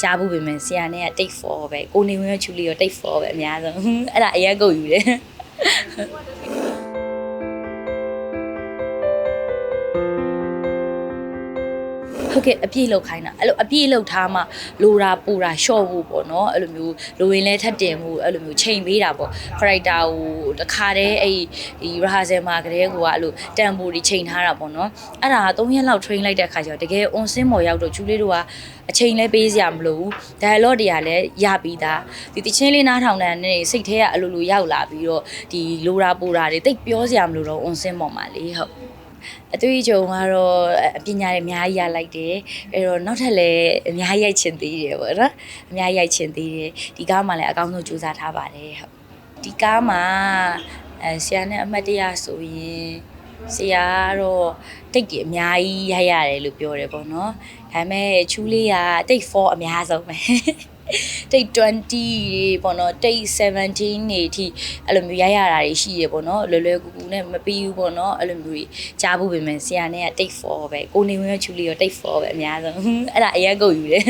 ကြားဘူးပြင်မယ်ဆရာနဲ့က take 4ပဲကိုနေဝင်ရောချူလီရော take 4ပဲအများဆုံးအဲ့ဒါအရင်ကုန်ယူတယ် ဟုတ်ကဲ့အပြည့်လောက်ခိုင်းတာအဲ့လိုအပြည့်လောက်ထားမှလိုတာပူတာရှော့ဖို့ပေါ့နော်အဲ့လိုမျိုးလိုရင်လဲထပ်တင်မှုအဲ့လိုမျိုးချိန်ပေးတာပေါ့ character ကိုတခါတည်းအဲ့ဒီ rehearsal မှာကလေးကအဲ့လိုတန်ဖိုးတွေချိန်ထားတာပေါ့နော်အဲ့ဒါက3ရက်လောက် train လိုက်တဲ့ခါကျတော့တကယ် on sim မော်ရောက်တော့ကျူလေးတို့ကအချိန်လဲပေးစရာမလိုဘူး dialogue တွေကလည်းရပြီးသားဒီတချင်းလေးနားထောင်တဲ့နဲ့စိတ်ထဲကအလိုလိုရောက်လာပြီးတော့ဒီလိုတာပူတာတွေတိတ်ပြောစရာမလိုတော့ on sim မော်မှာလေဟုတ် အတွေ့အကြုံကတော့အပညာတွေအများကြီးရလိုက်တယ်အဲ့တော့နောက်ထပ်လည်းအများကြီးရိုက်ချင်သေးတယ်ပေါ့နော်အများကြီးရိုက်ချင်သေးတယ်ဒီကားမှလည်းအကောင်းဆုံးကြိုးစားထားပါတယ်ဟုတ်ဒီကားမှာအဲဆရာနဲ့အမှတ်တရဆိုရင်ဆရာကတော့တိတ်ကြီးအများကြီးရိုက်ရတယ်လို့ပြောတယ်ပေါ့နော်ဒါပေမဲ့ချူးလေးကတိတ်4အများဆုံးပဲ တိတ်20ပေါ့နော်တိတ်17နေအထိအဲ့လိုမျိုးရိုက်ရတာတွေရှိရပေါ့နော်လွယ်လွယ်ကူကူနဲ့မပြီးဘူးပေါ့နော်အဲ့လိုမျိုးကြီးကြားဘူးပြင်မယ်ဆရာနဲ့ကတိတ်4ပဲကိုနေဝင်ရောချူလီရောတိတ်4ပဲအများဆုံးအဲ့ဒါအရင်ကုန်ယူတယ်